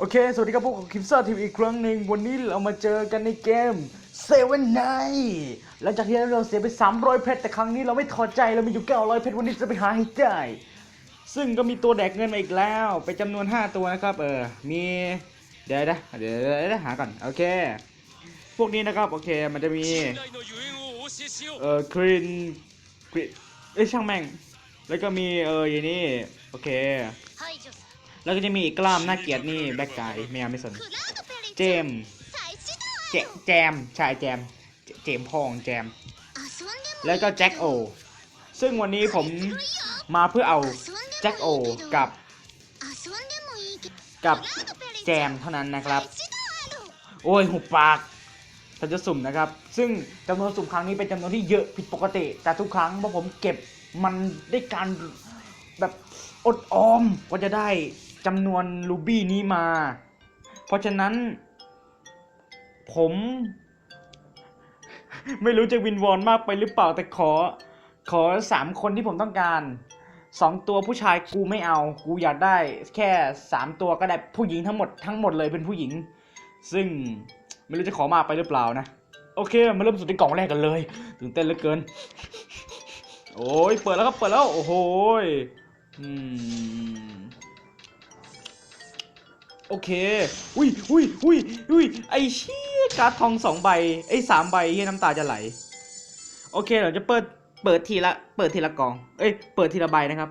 โอเค สวัสดีครับพวกของคิมซ่าทีวีอีกครั้งหนึ่งวันนี้เรามาเจอกันในเกมเซเว่นไนหลังจากที่เราเสียไป 300 เพชรแต่ครั้งนี้เราไม่ถอดใจเรามีอยู่900เพชรวันนี้จะไปหาให้ได้ ซึ่งก็มีตัวแดกเงินมาอีกแล้ว ไปจำนวน 5 ตัวนะครับ เออ มี เดี๋ยวนะเดี๋ยวเดี๋ยวหาก่อน โอเค พวกนี้นะครับโอเคมันจะมี เออครีนครีนเอ้ช่างแม่ง แล้วก็มีเอออย่างนี้โอเค แล้วก็จะมีอีกล้ามหน้าเกียดนี่แบกไกด์ไม่เอาไม่สน เจมแจมชายแจม เจมพองแจม แล้วก็แจ็คโอ ซึ่งวันนี้ผมมาเพื่อเอาแจ็คโอกับ กับแจมเท่านั้นนะครับ โอ้ยหุบปากเราจะสุ่มนะครับ ซึ่งจำนวนสุ่มครั้งนี้เป็นจำนวนที่เยอะผิดปกติ แต่ทุกครั้งเพราะผมเก็บมันได้การแบบอดออมกว่าจะได้ จำนวนรูบี้นี้มา เพราะฉะนั้น ผม ไม่รู้จะวินวอนมากไปหรือเปล่าแต่ขอ ขอสามคนที่ผมต้องการสองตัวผู้ชายกูไม่เอา กูอยากได้แค่สามตัวก็ได้ผู้หญิงทั้งหมดทั้งหมดเลยเป็นผู้หญิง ซึ่งไม่รู้จะขอมากไปหรือเปล่านะ โอเค มาเริ่มสุดที่กล่องแรกกันเลยตื่นเต้นเหลือเกิน โอ้ยเปิดแล้วครับเปิดแล้ว โอ้โหอืม โอเค อุ้ยอุ้ยอุ้ยอุ้ยไอเชี่ยการ์ดทองสองใบไอ้สามใบเฮียน้ำตาจะไหล โอเคเราจะเปิด เปิดทีละ เปิดทีละกล่อง เอ้ย เปิดทีละใบนะครับ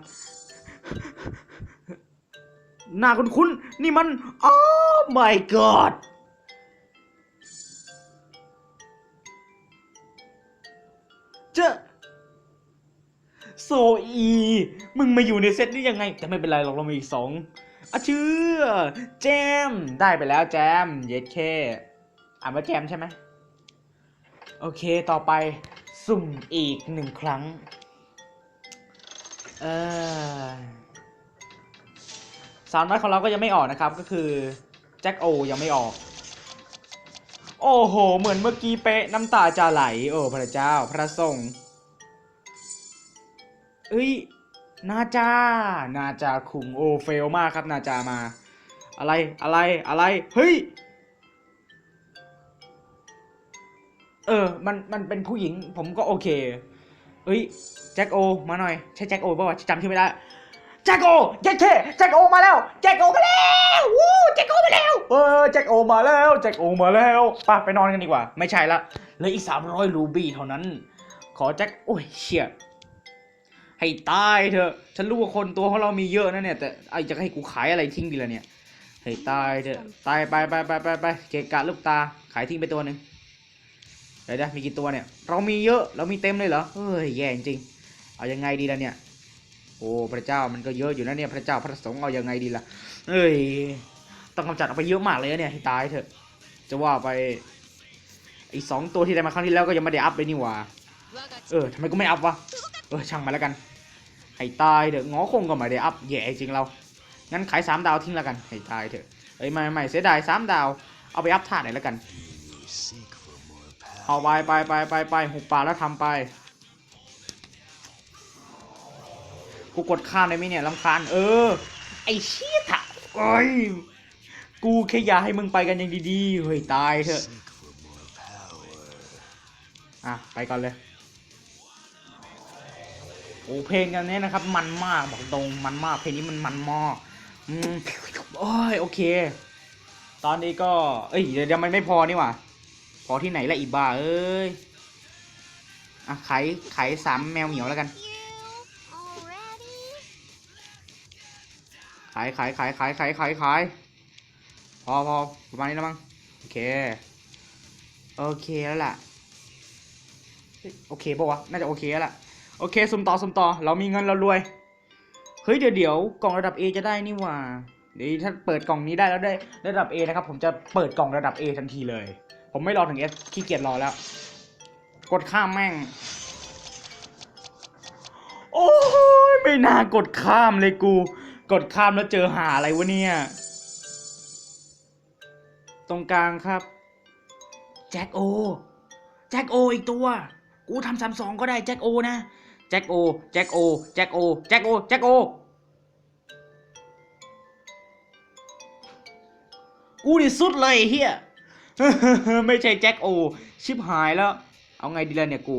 หน้าคุ้นๆนี่มัน โอ้ my god เจอโซอี มึงมาอยู่ในเซตนี้ยังไง แต่ไม่เป็นไรหรอกเรามีอีกสอง อะเชื่อแจม ได้ไปแล้วแจม เย็ดเคอ่านว่าแจมใช่ไหม โอเค ต่อไปสุ่มอีกหนึ่งครั้ง เออสามน้อยของเราก็ยังไม่ออกนะครับ ก็คือ แจ็คโอ ยังไม่ออก โอ้โห เหมือนเมื่อกี้เป๊ะ น้ำตาจะไหล โอ้พระเจ้า พระทรงเอ้ย นาจา นาจาคุงโอเฟลมากครับ นาจามา อะไรอะไรอะไร เฮ้ย เออ มัน มันเป็นผู้หญิง ผมก็โอเค เอ้ย แจ็คโอ มาหน่อย ใช่แจ็คโอป่าวะจำชื่อไม่ได้ แจ็คโอเจ็คเคแจ็คโอมาแล้ว แจ็คโอมาแล้ววู้แจ็คโอมาแล้ว เออ แจ็คโอมาแล้ว แจ็คโอมาแล้วป่ะไปนอนกันดีกว่า ไม่ใช่ละเหลืออีกสามร้อยรูบี้เท่านั้น ขอแจ็ค โอ้ยเชี่ย ให้ตายเถอะ ฉันรู้ว่าคนตัวของเรามีเยอะนะเนี่ย แต่ไอจะให้กูขายอะไรทิ้งดีละเนี่ย ให้ตายเถอะ ตายไปไปไปไปไปเกะกะลูกตา ขายทิ้งไปตัวหนึ่งเดี๋ยวนะมีกี่ตัวเนี่ย เรามีเยอะ เรามีเต็มเลยเหรอ เฮ้ย แย่จริง เอายังไงดีล่ะเนี่ย โอ้ พระเจ้ามันก็เยอะอยู่นะเนี่ย พระเจ้าพระสงฆ์เอายังไงดีล่ะเอ้ย ต้องกำจัดออกไปเยอะมากเลยเนี่ย ให้ตายเถอะ จะว่าไปไอ้สองตัวที่ได้มาครั้งที่แล้วก็ยังไม่ได้อัพเลยนี่หว่า เออทำไมกูไม่อัพวะ เออช่างมาแล้วกันให้ตายเถอะงอคงก็ไม่ได้อัพแย่จริงเรา งั้นขายสามดาวทิ้งแล้วกันให้ตายเถอะเอ้ยไม่ไม่เสียดายสามดาวเอาไปอัพท่าไหนแล้วกันเอาไปไปไปไปไปหุบปากแล้วทำไปกูกดข้ามได้ไหมเนี่ยลำคาญเออ ไอ้เชี่ยถะเอ้ยกูแค่อยากให้มึงไปกันอย่างดีๆเฮ้ยตายเถอะอะไปก่อนเลย โอ้เพลงกันเนี้ยนะครับ มันมากบอกตรงมันมากเพลงนี้มันมันมากอืมโอ้ยโอเค ตอนนี้ก็ เอ้ยเดี๋ยวมันไม่พอนี่หว่าพอที่ไหนละอีบ้าเอ้ยอะขายขายสามแมวเหมียวแล้วกันขายขายขายขายขายขายขายพอพอประมาณนี้แล้วมั้งโอเค โอเคแล้วล่ะ โอเคปะวะ น่าจะโอเคแล้วล่ะ โอเคสุ่มต่อสุ่มต่อ เรามีเงินเรารวย เฮ้ยเดี๋ยวเดี๋ยวกล่องระดับ A จะได้นี่หว่าเดี๋ยวถ้าเปิดกล่องนี้ได้แล้วได้ระดับ A นะครับ ผมจะเปิดกล่องระดับ A ทันทีเลย ผมไม่รอถึง S ขี้เกียจรอแล้ว กดข้ามแม่ง โอ้ยไม่น่ากดข้ามเลยกู กดข้ามแล้วเจอหาอะไรวะเนี่ย ตรงกลางครับ แจ็คโอ แจ็คโออีกตัว กูทำสามสองก็ได้แจ็คโอนะ แจ็คโอ แจ็คโอ แจ็คโอ แจ็คโอ แจ็คโอ กูนี่สุดเลยเฮียไม่ใช่แจ็คโอ ชิบหายแล้ว เอาไงดีล่ะเนี่ยกู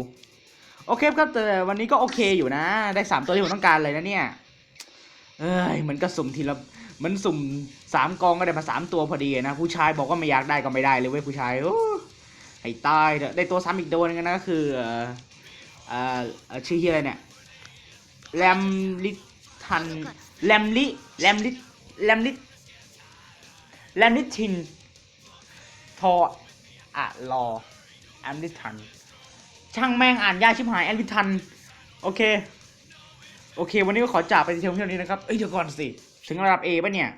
โอเคครับแต่วันนี้ก็โอเคอยู่นะ ได้สามตัวที่ผมต้องการเลยนะเนี่ย เอ้ยเหมือนกระสุ่มทีละเหมันสุ่มสามกองก็ได้มาสามตัวพอดีนะ ผู้ชายบอกว่าไม่อยากได้ก็ไม่ได้เลยเว้ยผู้ชายโอ้ให้ตายเถอได้ตัวซ้ำอีกตัวนึงนะก็คือ เอ่อเอ่อเอ่อชื่อที่อะไรเนี่ยแรมลิทันแรมลิแรมลิแรมลิแรมลิทินทออะรอแอมลิทันช่างแม่งอ่านยากชิบหายแอมลิทันโอเค โอเค วันนี้ก็ขอจากไปเที่ยวเที่ยวนี้นะครับ เอ้ยเดี๋ยวก่อนสิ ถึงระดับ A ป่ะเนี่ย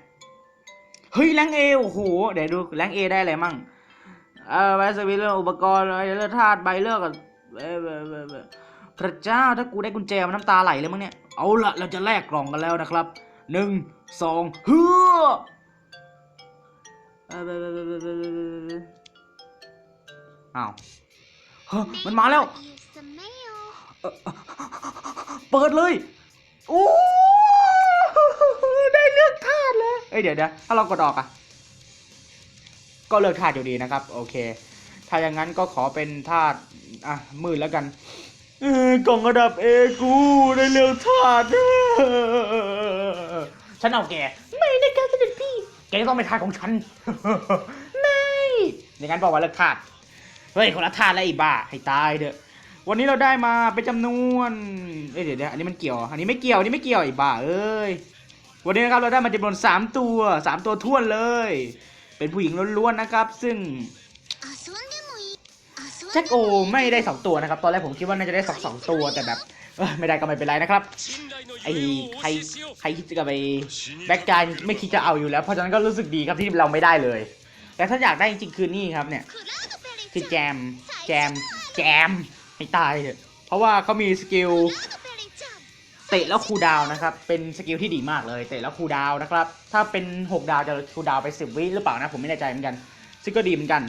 เฮ้ยแรง A โอ้โห เดี๋ยวดูแรง A ได้อะไรมั่งเอ่อไวสวิลเลอร์อุปกรณ์อะไรเลือดธาตุใบเลือกกับ พระเจ้าถ้ากูได้กุญแจมันน้ำตาไหลเลยมั้งเนี่ย เอาละเราจะแลกกล่องกันแล้วนะครับหนึ่งสองเฮือเอ้าวมันมาแล้ว เปิดเลย โอ้ได้เลือกธาตุแล้วเอ้ยเดี๋ยวเดี๋ยวถ้าเรากดออกอะก็เลือกธาตุอยู่ดีนะครับ โอเค ถ้าอย่างนั้นก็ขอเป็นธาตุ อะมืดแล้วกันกล่องระดับเอกูได้เร็วถาดฉันเอาแก ไม่ได้แการเสด็จพี่ แกต้องเป็นทาสของฉัน ไม่ในการบอกว่าเลิกทาสเฮ้ยคนละทาสแล้วไอ้บ้าให้ตายเด้อวันนี้เราได้มาเป็นจำนวนเอ้ยเดี๋ยวเดี๋ยวอันนี้มันเกี่ยว อันนี้ไม่เกี่ยวอันนี้ไม่เกี่ยวไอ้บ้าเอ้ยวันนี้นะครับเราได้มาจำนวนสามตัวสามตัวท้วนเลย เป็นผู้หญิงล้วนๆนะครับ ซึ่ง แจ็คโอไม่ได้ 2 ตัวนะครับ ตอนแรกผมคิดว่าน่าจะได้สองสองตัวแต่แบบไม่ได้ก็ไม่เป็นไรนะครับไอ้ใครใครคิดจะไปแบ็กการไม่คิดจะเอาอยู่แล้วเพราะฉะนั้นก็รู้สึกดีครับที่เราไม่ได้เลย แต่ถ้าอยากได้จริงๆคือนี่ครับเนี่ยคือแจมแจมแจมให้ตายเถอะเพราะว่าเขามีสกิลเตะแล้วคูดาวนะครับ เป็นสกิลที่ดีมากเลย เตะแล้วคูดาวนะครับ ถ้าเป็น 6 ดาวจะคูดาวไป 10 วิหรือเปล่านะ ผมไม่แน่ใจเหมือนกัน ซึ่งก็ดีเหมือนกัน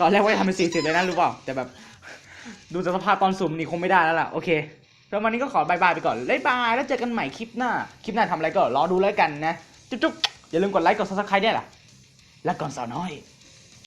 ตอนแรกว่าจะทำเป็นสี่สิบเลยนะรู้เปล่าแต่แบบดูจากสภาพตอนสุ่มนี่คงไม่ได้แล้วล่ะโอเคแล้ววันนี้ก็ขอบายบายไปก่อนบ๊ายบายแล้วเจอกันใหม่คลิปหน้า คลิปหน้าทำอะไรก็รอดูแล้วกันนะ จุ๊บๆอย่าลืมกดไลค์กด subscribe ได้วยล่ะ แล้วก่อนสาวน้อย